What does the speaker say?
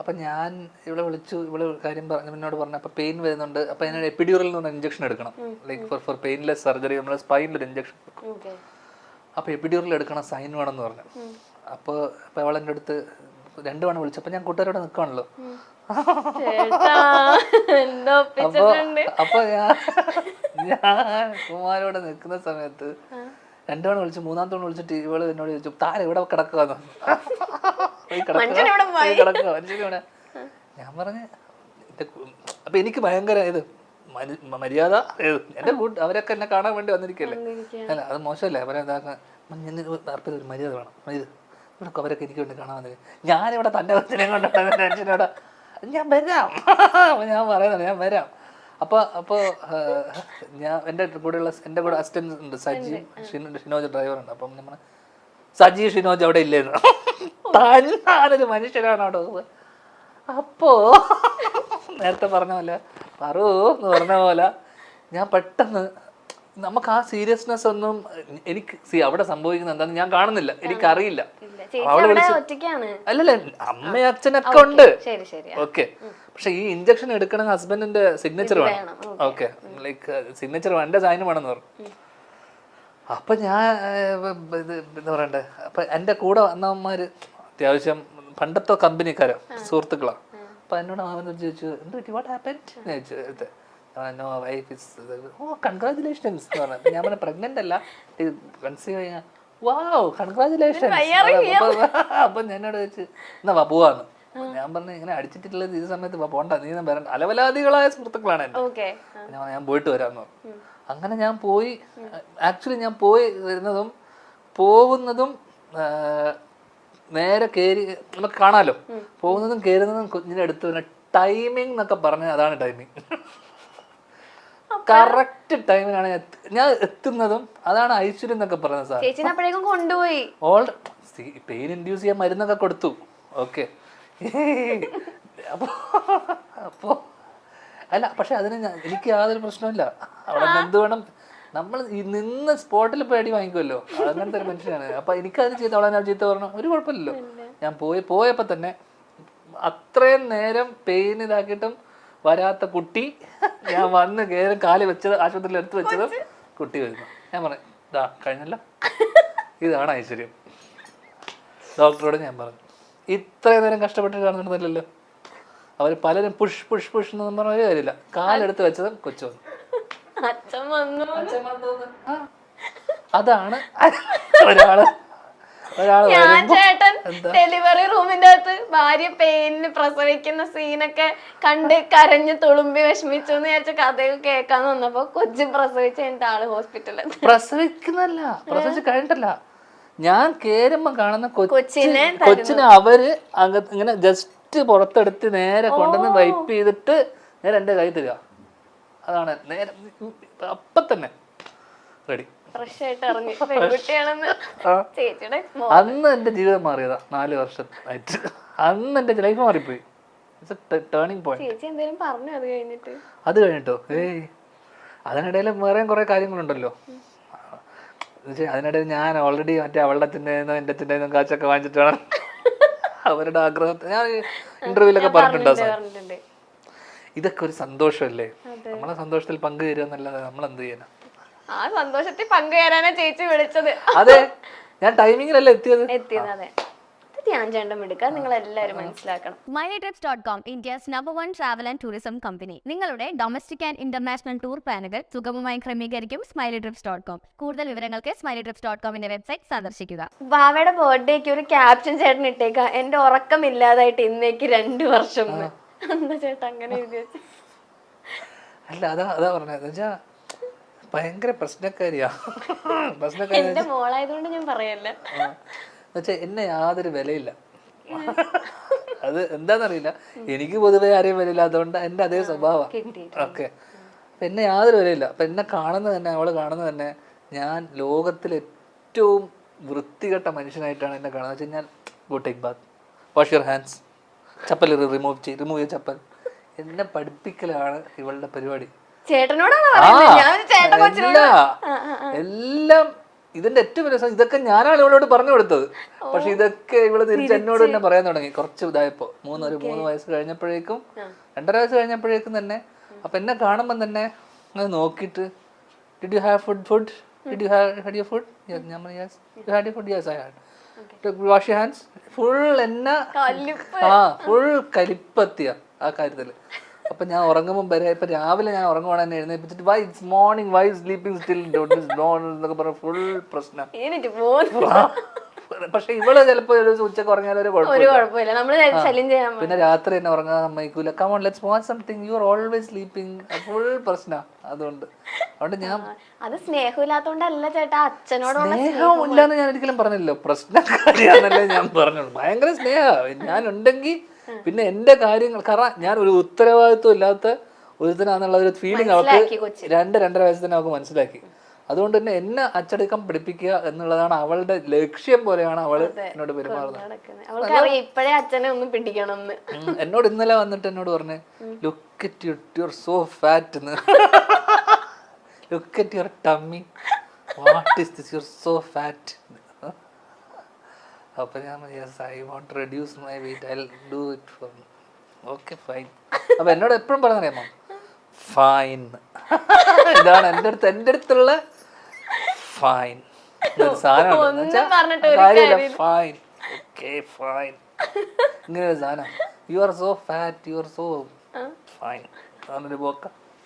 അപ്പം ഞാൻ ഇവിടെ വിളിച്ചു ഇവിടെ കാര്യം പറഞ്ഞു എന്നോട് പറഞ്ഞു അപ്പം പെയിൻ വരുന്നുണ്ട് അപ്പോൾ അതിനൊരു എപ്പിഡ്യൂറിൽ നിന്ന് ഇഞ്ചക്ഷൻ എടുക്കണം. Like for for painless surgery നമ്മൾ സ്പൈനിൽ ഒരു ഇഞ്ചക്ഷൻ അപ്പോൾ എപ്പിഡ്യൂറിൽ എടുക്കണം സൈൻ വേണമെന്ന് പറഞ്ഞു. അപ്പോൾ അപ്പോൾ അവൾ എന്റെ അടുത്ത് രണ്ട് തവണ വിളിച്ചപ്പോൾ ഞാൻ കൂട്ടുകാരോടെ നിൽക്കുകയാണല്ലോ അപ്പൊ അപ്പൊ ഞാൻ ഞാൻ കുമാരോടെ നിൽക്കുന്ന സമയത്ത് രണ്ടു തവണ വിളിച്ചു മൂന്നാം തവണ വിളിച്ചിട്ട് ഇവൾ എന്നോട് ചോദിച്ചു താരം ഇവിടെ കിടക്കുക, പോയി കിടക്കുക. ഞാൻ പറഞ്ഞ് എന്റെ അപ്പൊ എനിക്ക് ഭയങ്കര ഇത് മരി- മര്യാദ എന്റെ കൂട്ട് അവരൊക്കെ എന്നെ കാണാൻ വേണ്ടി വന്നിരിക്കല്ലേ? അല്ല അത് മോശമല്ലേ? അവരെ അർപ്പിത ഒരു മര്യാദ വേണം. ഇത് ഇവിടെ അവരൊക്കെ എനിക്ക് വേണ്ടി കാണാൻ വന്നില്ല ഞാനിവിടെ തന്റെ അച്ഛനെ കൊണ്ടാണ് ഞാൻ വരാം. അപ്പൊ ഞാൻ പറയുന്നത് ഞാൻ വരാം. അപ്പൊ അപ്പൊ ഞാൻ എന്റെ കൂടെയുള്ള എന്റെ കൂടെ അസിസ്റ്റന്റ് ഉണ്ട് സജി. ഷിനോജ് ഷിനോജ് ഡ്രൈവറുണ്ട് അപ്പം നമ്മൾ സജി ഷിനോജ് അവിടെ ഇല്ലായിരുന്നു. താനൊരു മനുഷ്യനാണ് അവിടെ ഉള്ളത്. അപ്പോ നേരത്തെ പറഞ്ഞ പോലെ പറൂ എന്ന് പറഞ്ഞ പോലെ ഞാൻ പെട്ടെന്ന് നമുക്ക് ആ സീരിയസ്നെസ് ഒന്നും എനിക്ക് സി അവിടെ സംഭവിക്കുന്നത് എന്താന്ന് ഞാൻ കാണുന്നില്ല എനിക്കറിയില്ല. അവൾ അല്ലല്ല അമ്മ അച്ഛനൊക്കെ ഉണ്ട്. ഓക്കെ. പക്ഷെ ഈ ഇഞ്ചക്ഷൻ എടുക്കണ ഹസ്ബൻഡിന്റെ സിഗ്നേച്ചർ വേണം. ഓക്കെ. ലൈക്ക് സിഗ്നേച്ചർ എന്റെ സൈൻ എന്ന് പറഞ്ഞു. അപ്പൊ ഞാൻ ഇത് എന്താ പറയണ്ടേ? അപ്പൊ എന്റെ കൂടെ വന്നവന്മാര് അത്യാവശ്യം പണ്ടത്തെ കമ്പനിക്കാരാ സുഹൃത്തുക്കളാ. അപ്പൊ എന്നോട് അവൻ ചോദിച്ചു എന്ത് പറ്റി? വാട്ട് ഹാപ്പൻ ചോദിച്ചു no wife is oh congratulations എന്ന് പറഞ്ഞു. ഞാൻ പറഞ്ഞ പ്രഗ്നന്റ് അല്ല. കൺസീവ് ചെയ്യാൻ വാവ് കൺഗ്രാചുലേഷൻസ് അപ്പൊ ഞാൻ എന്നോട് ചോദിച്ചു എന്നാ വാ പോവാന്ന്. ഞാൻ പറഞ്ഞു ഇങ്ങനെ അടിച്ചിട്ടുള്ളത് ഈ സമയത്ത് പോണ്ട. നീ വരണ്ട. അലവലാദികളായ സുഹൃത്തുക്കളാണ് ഞാൻ ഞാൻ പോയിട്ട് വരാമെന്ന് പറഞ്ഞു. അങ്ങനെ ഞാൻ പോയി ആക്ച്വലി ഞാൻ പോയി വരുന്നതും പോകുന്നതും നേരെ കയറി നമുക്ക് കാണാലോ? പോകുന്നതും കയറുന്നതും കുഞ്ഞിനെ അടുത്ത് തന്നെ ടൈമിംഗ് എന്നൊക്കെ പറഞ്ഞാൽ അതാണ് ടൈമിംഗ് കറക്റ്റ് ടൈമിനാണ് ഞാൻ എത്തുന്നതും അതാണ് ഐശ്വര്യം എന്നൊക്കെ പറഞ്ഞത് സാർ. കൊണ്ടുപോയി. ഓൾ പെയിൻ ഇൻഡ്യൂസ് ചെയ്യാൻ മരുന്നൊക്കെ കൊടുത്തു. ഓക്കെ അപ്പോ അപ്പോ അല്ല പക്ഷെ അതിന് എനിക്ക് യാതൊരു പ്രശ്നമില്ല അവിടെ എന്ത് വേണം? നമ്മൾ ഈ നിന്ന് സ്പോട്ടിൽ പേടി വാങ്ങിക്കുമല്ലോ അങ്ങനത്തെ ഒരു മനുഷ്യനാണ്. അപ്പൊ എനിക്കത് ചെയ്ത് അവളെ ഞാൻ ചീത്ത പറഞ്ഞു. ഒരു കുഴപ്പമില്ലല്ലോ. ഞാൻ പോയി പോയപ്പോ തന്നെ അത്രയും നേരം പെയിൻ ഇതാക്കിയിട്ടും വരാത്ത കുട്ടി ഞാൻ വന്ന് കയറി കാൽ വെച്ചത് ആശുപത്രിയിൽ എടുത്തു വെച്ചതും കുട്ടി വരുന്നു. ഞാൻ പറഞ്ഞു ഇതാ കഴിഞ്ഞല്ലോ. ഇതാണ് ഐശ്വര്യം. ഡോക്ടറോട് ഞാൻ പറഞ്ഞു ഇത്രയും നേരം കഷ്ടപ്പെട്ട് കാണുന്നുണ്ടല്ലോ അവർ പലരും പുഷ് പുഷ് പുഷ് എന്ന് പറഞ്ഞ ഒരു കാര്യമില്ല. കാലെടുത്ത് വെച്ചതും കൊച്ചു വന്നു. അച്ഛൻ വന്നു. ആ. അതാണ്. ഒരാൾ. ഒരാൾ ഞാൻ വരുമ്പോ ചേട്ടൻ ഡെലിവറി റൂമിന്റെ അകത്ത് ഭാര്യ പെയിനിന് പ്രസവിക്കുന്ന സീനൊക്കെ കണ്ട് കരഞ്ഞു തുളുമ്പി വിഷമിച്ചു എന്ന് വിചാരിച്ച കഥയൊക്കെ കേൾക്കാൻ വന്നപ്പോ കൊച്ചു പ്രസവിച്ച് കഴിഞ്ഞിട്ട് ആൾ ഹോസ്പിറ്റലിൽ പ്രസവിക്കുന്നല്ല. പ്രസവിച്ച് കഴിഞ്ഞിട്ടല്ല. ഞാൻ കേറുമ്പോ കാണുന്ന കൊച്ചി കൊച്ചിനെ കൊച്ചിനെ അവർ അങ്ങനെ ഇങ്ങനെ ജസ്റ്റ് പുറത്തെടുത്ത് നേരെ കൊണ്ടുവന്ന് വൈപ്പ് ചെയ്തിട്ട് നേരെ എന്റെ കൈ തരിക. അതാണ്. നേരെ അപ്പൊ തന്നെ. റെഡി ഫ്രഷ് ആയിട്ട് ഇറങ്ങി. പെൺകുട്ടിയാണെന്ന് ചേച്ചിയുടെ അന്ന് എന്റെ ജീവിതം മാറിയതാ. നാല് വർഷം ആയിട്ട് അന്ന് എന്റെ ലൈഫ് മാറിപ്പോയി. ടേണിംഗ് പോയിന്റ് ചേച്ചി എന്തേലും പറഞ്ഞു അത് കഴിഞ്ഞിട്ട്? അത് കഴിഞ്ഞിട്ടോ? ഏയ്. അതിനിടയിൽ വേറെയും കുറെ കാര്യങ്ങളുണ്ടല്ലോ. അതിനിടയിൽ ഞാൻ ഓൾറെഡി മറ്റേ അവളുടെ അച്ഛന്റെ എന്റെ അച്ഛന്റെ കാശൊക്കെ വാങ്ങിച്ചിട്ട് വേണം. അവരുടെ ആഗ്രഹത്തെ ഞാൻ ഇന്റർവ്യൂലൊക്കെ പറഞ്ഞിട്ടുണ്ട്. ഇതൊക്കെ ഒരു സന്തോഷമല്ലേ? നമ്മളെ സന്തോഷത്തിൽ പങ്കുചേരുക എന്നല്ലാതെ നമ്മൾ എന്ത് ചെയ്യാനാ? ആ സന്തോഷത്തിൽ പങ്കുചേരാനാ ചേച്ചി വിളിച്ചത്. അതെ. ഞാൻ ടൈമിങ്ങിലല്ലേ എത്തിയത്? എത്തിയത് അതെ. ഇത് ധ്യാൻ ചേട്ടൻ എടുക്കാൻ മനസ്സിലാക്കണം. Smiley trips dot com India's number one travel and tourism company നിങ്ങളുടെ ഡൊമസ്റ്റിക് ആൻഡ് ഇന്റർനാഷണൽ ടൂർ പ്ലാനുകൾ സുഗമമായി ക്രമീകരിക്കും സ്മൈലി ട്രിപ്സ് ഡോട്ട് കോം. കൂടുതൽ വിവരങ്ങൾക്ക് സ്മൈലി ട്രിപ്സ് ഡോട്ട് കോമിന്റെ വെബ്സൈറ്റ് സന്ദർശിക്കുക. ബാവയുടെ ബർത്ത്ഡേക്ക് ഒരു ക്യാപ്ഷൻ ചേട്ടൻ ഇട്ടേക്കാം. എന്റെ ഉറക്കമില്ലാതായിട്ട് ഇന്നേക്ക് രണ്ടു വർഷം. എന്താ ചേട്ടാ അങ്ങനെ എഴുതി വെച്ചേ? അല്ല അതാ അതാ പറഞ്ഞത്. വെച്ചാ ഭയങ്കര പ്രശ്നക്കാരിയാ. പ്രശ്നക്കാരി എന്റെ മോളായതുകൊണ്ട് ഞാൻ പറയല്ല. എന്നുവെച്ചാ എന്നെ യാതൊരു വിലയില്ല. അത് എന്താണെന്നറിയില്ല എനിക്ക് പൊതുവെ ആരെയും വിലയില്ല അതുകൊണ്ട് എന്റെ അതേ സ്വഭാവമാണ് കിട്ടി ഓക്കെ. അപ്പം എന്നെ യാതൊരു വിലയില്ല. അപ്പം എന്നെ കാണുന്നത് തന്നെ അവൾ കാണുന്ന തന്നെ ഞാൻ ലോകത്തിൽ ഏറ്റവും വൃത്തികെട്ട മനുഷ്യനായിട്ടാണ് എന്നെ കാണുന്നത്. വെച്ച് കഴിഞ്ഞാൽ go take bath wash your hands chappal remove ചെയ്ത് റിമൂവ് ചെയ്ത് ചപ്പൽ. എന്നെ പഠിപ്പിക്കലാണ് ഇവളുടെ പരിപാടി. ചേട്ടനോടാണ് എല്ലാം ഇതിന്റെ ഏറ്റവും വലിയ രസം ഇതൊക്കെ ഞാനാണ് ഇവളോട് പറഞ്ഞു കൊടുത്തത്. പക്ഷെ ഇതൊക്കെ ഇവൾ തിരിച്ച് എന്നോട് തന്നെ പറയാൻ തുടങ്ങി. കുറച്ച് ഇതായപ്പോ മൂന്ന് ഒരു മൂന്ന് വയസ്സ് കഴിഞ്ഞപ്പോഴേക്കും രണ്ടര വയസ്സ് കഴിഞ്ഞപ്പോഴേക്കും തന്നെ അപ്പൊ എന്നെ കാണുമ്പോൾ തന്നെ അത് നോക്കിയിട്ട് did you have food food did you have had you food ഞാൻ yes you had you food yes I had wash you hands full എന്നെ ആ ഫുൾ കലിപ്പത്തിയ ആ കാര്യത്തിൽ. അപ്പൊ ഞാൻ ഉറങ്ങുമ്പോൾ വരെ ഇപ്പൊ രാവിലെ ഞാൻ ഉറങ്ങുവാണ് എന്നെ എഴുന്നേപ്പിച്ചിട്ട് why it's morning why sleeping still എന്നൊക്കെ പറഞ്ഞ ഫുൾ പ്രശ്നം. പക്ഷെ ഇവൾ ചിലപ്പോ ഒരു ഉച്ചയ്ക്ക് ഉറങ്ങിയാലും ഒരു കുഴപ്പമില്ല. പിന്നെ രാത്രി എന്നെ ഉറങ്ങാൻ സമ്മതിക്കൂല. Come on let's watch something you are always sleeping full പ്രശ്ന. അതുകൊണ്ട്. അതുകൊണ്ട് ഞാൻ അത് സ്നേഹമില്ലാത്തോണ്ടല്ല ചേട്ടാ. അച്ഛനോടുള്ള സ്നേഹം ഇല്ലാന്ന് ഞാൻ ഒരിക്കലും പറഞ്ഞില്ലോ പ്രശ്നക്കാരിയാന്നല്ലേ ഞാൻ പറഞ്ഞോളൂ ഭയങ്കര സ്നേഹ. ഞാൻ ഉണ്ടെങ്കിൽ പിന്നെ എന്റെ കാര്യങ്ങൾ കാരണം ഞാൻ ഒരു ഉത്തരവാദിത്വം ഇല്ലാത്ത ഒരുത്തനാന്നുള്ള ഒരു ഫീലിംഗ് അവർക്ക് അവൾക്ക് രണ്ട് രണ്ടര വയസ്സ് തന്നെ അവൾക്ക് മനസ്സിലാക്കി. അതുകൊണ്ട് തന്നെ എന്നെ അച്ചടക്കം പഠിപ്പിക്കുക എന്നുള്ളതാണ് അവളുടെ ലക്ഷ്യം പോലെയാണ് അവൾ എന്നോട് പെരുമാറുന്നത്. ഇപ്പഴേ അച്ഛനെ ഒന്ന് പിടിക്കണം എന്നോട് ഇന്നലെ വന്നിട്ട് എന്നോട് പറഞ്ഞു look at you your so fat എന്ന് look at your tummy what is this your so fat അപ്പൊ ഞാൻ yes I want reduce my weight I do it for okay fine അപ്പൊ എന്നോട് എപ്പോഴും പറഞ്ഞറിയാമോ ഫൈൻ ഇതാണ് എന്റെ അടുത്ത് എന്റെ അടുത്തുള്ള ഫൈൻ ഒരു സാധനം ഫൈൻ ഓക്കെ ഫൈൻ ഇങ്ങനെ ഒരു സാധനം you are so fat you are so fine അതൊരു പോക്ക.